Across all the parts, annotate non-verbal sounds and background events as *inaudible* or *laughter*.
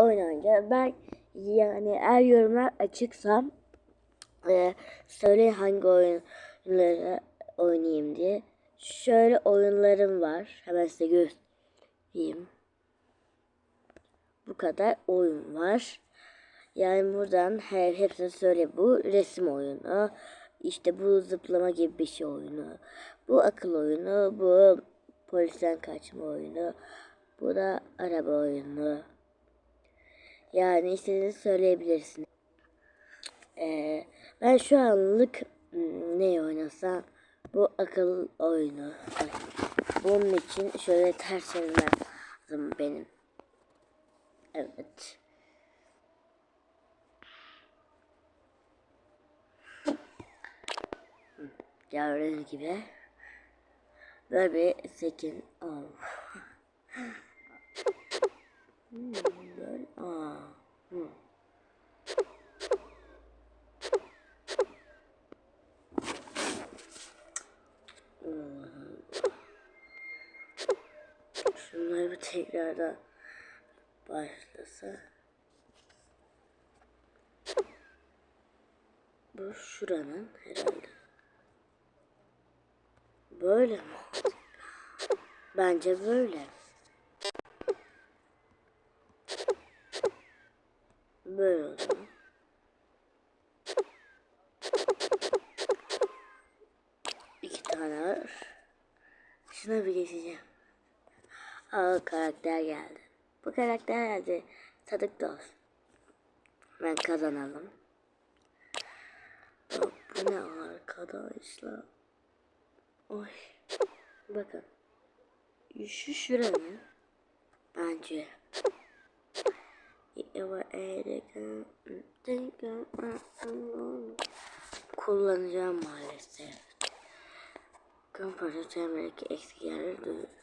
oyun oynayacağız. Ben yani eğer yorumlar açıksa e, söyleyin hangi oyunları oynayayım diye. Şöyle oyunlarım var. Hemen size göstereyim. Bu kadar oyun var. Yani buradan her hepsini söyle. Bu resim oyunu. İşte bu zıplama gibi bir şey oyunu. Bu akıl oyunu. Bu polisten kaçma oyunu. Bu da araba oyunu. Yani istediğinizi söyleyebilirsiniz. Ee, ben şu anlık hmm, ne oynasam bu akıl oyunu. Bunun için şöyle ters çevirmem lazım benim. Evet. Gördüğünüz gibi böyle bir sekin al. *laughs* Hmm, tekrardan başlasa. Bu şuranın herhalde. Böyle mi oldu? Bence böyle. Böyle o zaman. İki tane var. Şuna bir geçeceğim. Aa karakter geldi. Bu karakter geldi. Sadık dost. Ben kazanalım. Bu ne arkadaşlar? Oy. Bakın. Şu şuranın. Bence. Kullanacağım maalesef. Kompartı çemberdeki eksik yerleri duyur.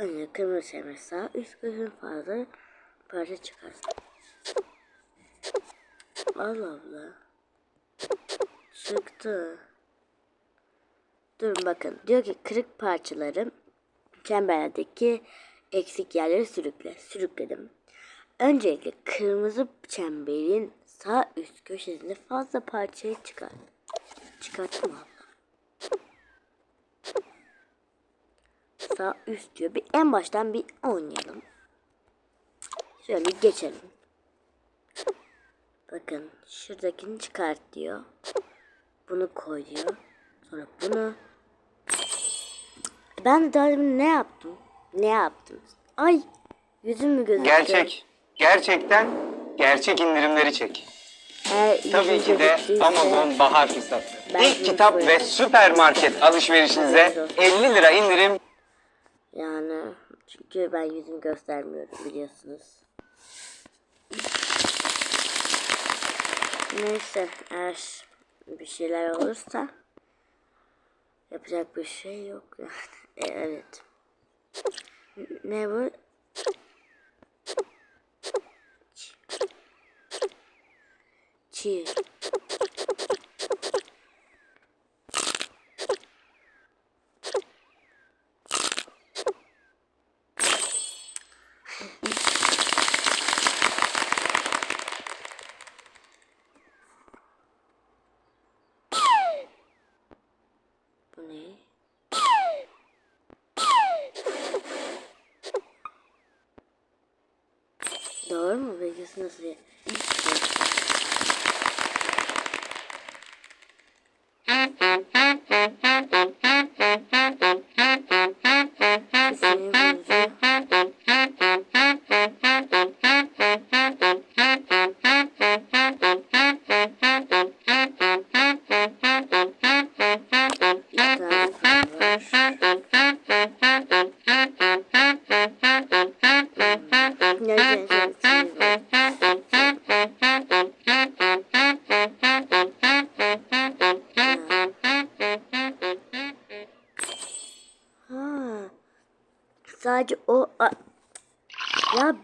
Önce kırmızı sağ üst gözün fazla parça çıkar. Allah Allah. Çıktı. Durun bakın. Diyor ki kırık parçaları çemberdeki eksik yerleri sürükle. Sürükledim. Öncelikle kırmızı çemberin sağ üst köşesinde fazla parçayı çıkar. Çıkarttım abla. Sağ üst diyor. Bir en baştan bir oynayalım. Şöyle bir geçelim. Bakın şuradakini çıkart diyor. Bunu koy diyor. Sonra bunu. Ben de daha demin ne yaptım? Ne yaptım? Ay yüzüm mü gözüküyor? Gerçek. Gerçekten gerçek indirimleri çek. Eğer Tabii ki de Amazon bahar fırsatı. İlk kitap ve koyarım. süpermarket alışverişinize 50 lira indirim Yani çünkü ben yüzümü göstermiyorum biliyorsunuz. Neyse eğer bir şeyler olursa yapacak bir şey yok yani. E, evet. Ne bu? Çiğ. Bu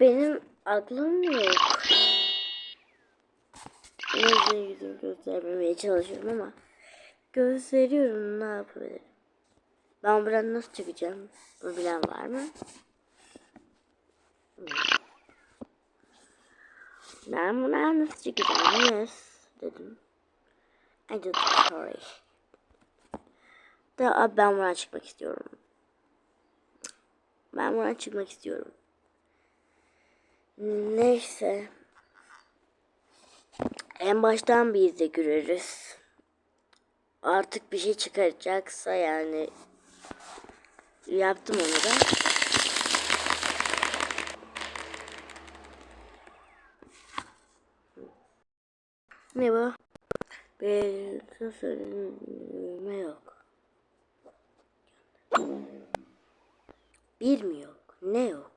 benim aklım yok. Neyse yüzümü göstermemeye çalışıyorum ama gösteriyorum ne yapabilirim. Ben buradan nasıl çıkacağım? Bunu bilen var mı? Ben buna nasıl çıkacağım? Yes dedim. I did sorry. Da abi ben buna çıkmak istiyorum. Ben buna çıkmak istiyorum. Neyse. En baştan biz de görürüz. Artık bir şey çıkaracaksa yani yaptım onu da. Ne bu? Bir söyleme yok. Bir mi yok? Ne yok?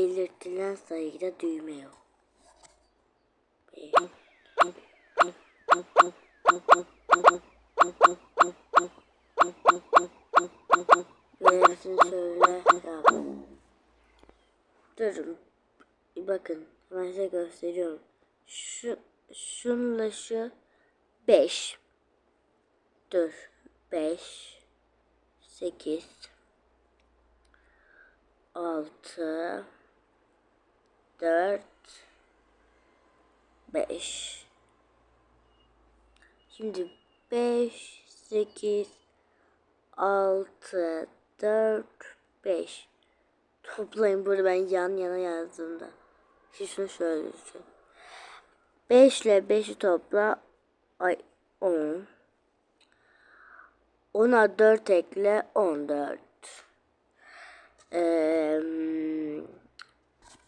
Belirtilen sayıda düğme yok. Gerisini söyle. Ya. Durun. Bakın ben size gösteriyorum. Şu şunla şu 5 Dur. 5 8 6 4 5 Şimdi 5 8 6 4 5 Toplayın burada ben yan yana yazdığımda. Şimdi şunu şöyle düşün. 5 ile 5'i topla. Ay 10. 10'a 4 ekle 14. Ee,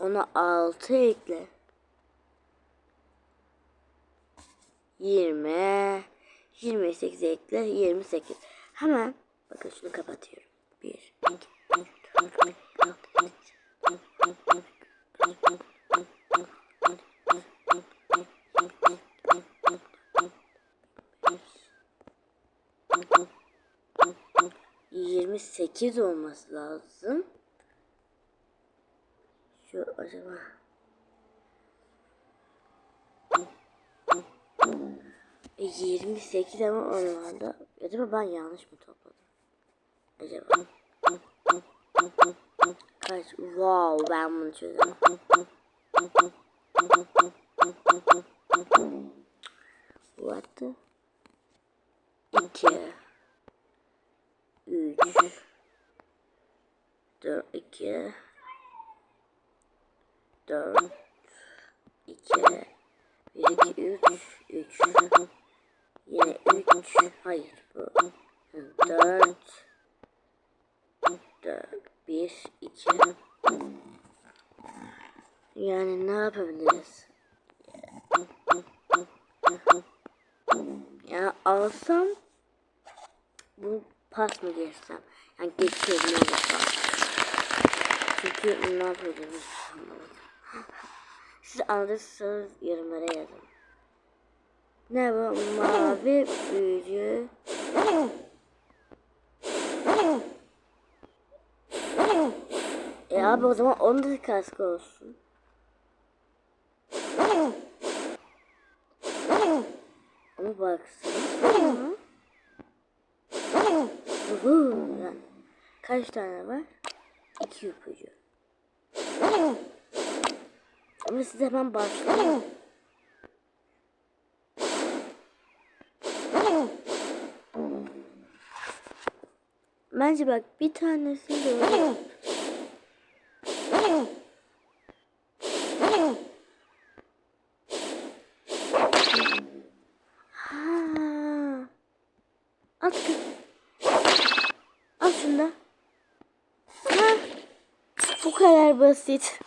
ona 6 ekle. 20. 28 ekle 28. Hemen bakın şunu kapatıyorum. 1 2 3 4 5 6 7 Yirmi sekiz olması lazım. Acaba E, 28 ama onlarda. Acaba ben yanlış mı topladım? Acaba. Kaç? Wow ben bunu çözdüm. What the? 2 3 4 2 4 2 1 2 3 3 Yine 3 hayır bu 4 4 1 2 yani ne yapabiliriz? Ya alsam bu pas mı geçsem? Yani geçiyorum ne olursa. Çünkü ne hiç anlamadım. Siz anladıysanız yorumlara yazın. Ne bu? Mavi büyücü. E abi o zaman onun da kaskı olsun. Ama baksana. Kaç tane var? İki ipucu. Ama siz hemen başlayın. Bence bak bir tanesi de Ha. At. Bu kadar basit.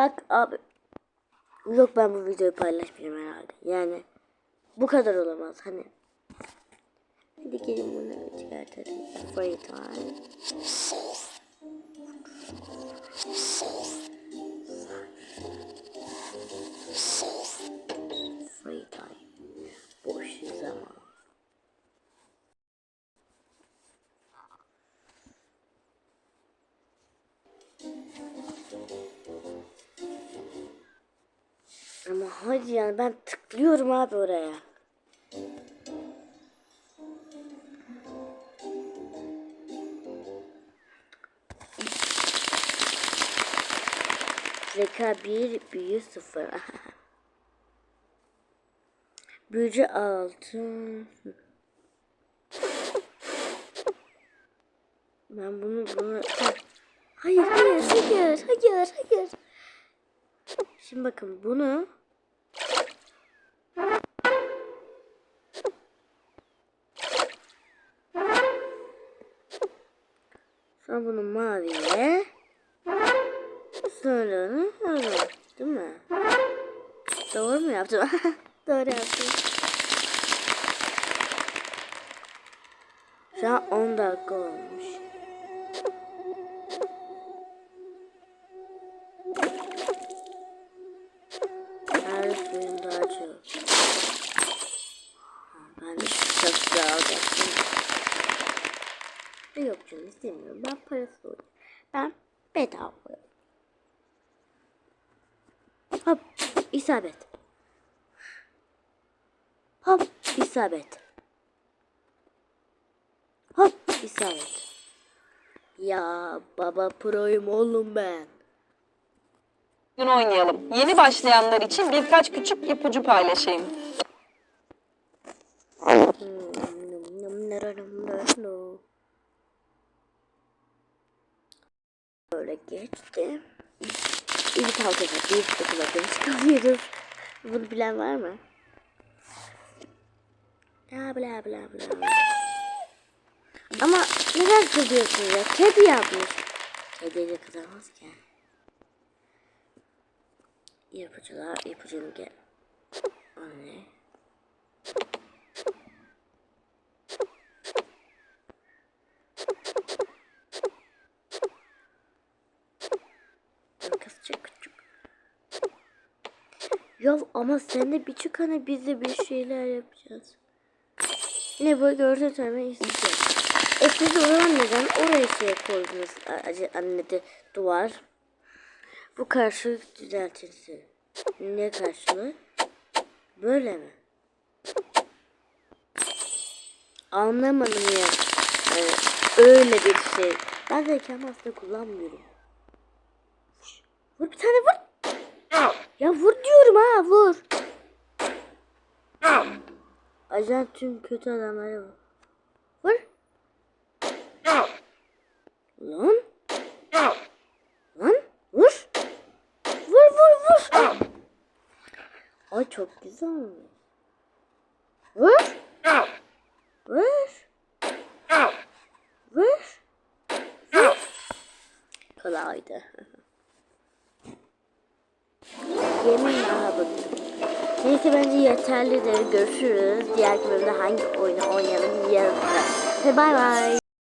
Bak abi. Yok ben bu videoyu paylaşmayacağım herhalde. Yani bu kadar olamaz hani. Hadi gelin bunu çıkartalım. Free time. Hadi yani ben tıklıyorum abi oraya. Zeka 1, büyü 0. *laughs* Büyücü 6. Ben bunu bunu Hayır hayır hayır hayır hayır. Şimdi bakın bunu Sonra bunu maviye Sonra onu öyle değil mi? Doğru mu yaptım? *laughs* Doğru yaptım. Şu an 10 dakika olmuş. Her suyun daha çok. Ben de çok daha alacaktım. Yok canım istemiyorum. Ben parası oynayayım. Ben bedava oynayayım. Hop isabet. Hop isabet. Hop isabet. Ya baba proyum oğlum ben. Oyun oynayalım. Yeni başlayanlar için birkaç küçük ipucu paylaşayım. Böyle geçti. İlk halka bir okula geç kalıyoruz. Bunu bilen var mı? Bla bla bla bla. Ama neden kızıyorsun ya? Kedi yapmış. Kediyle kızamaz ki. İpucular, ipucunu gel. O ne? Kızcık küçük. Ya ama sen de bir çık hani biz de bir şeyler yapacağız. Ne bu görsel söylemeyi istiyorum. E siz oradan neden oraya şey koydunuz? Anne de duvar. Bu karşılık düzeltilsin. Ne karşılığı? Böyle mi? Anlamadım ya. Yani öyle bir şey. Ben zekam aslında kullanmıyorum. Vur bir tane vur. Ya vur diyorum ha vur. Ajan tüm kötü adamlara vur. Vur. Lan. Lan vur. Vur vur vur. Ay çok güzel olmuş. Vur. Vur. Vur. Vur. Kolaydı. Yemin bıktım. Neyse bence yeterlidir. Görüşürüz. Diğer bölümde hangi oyunu oynayalım yarın. Ve bay bay.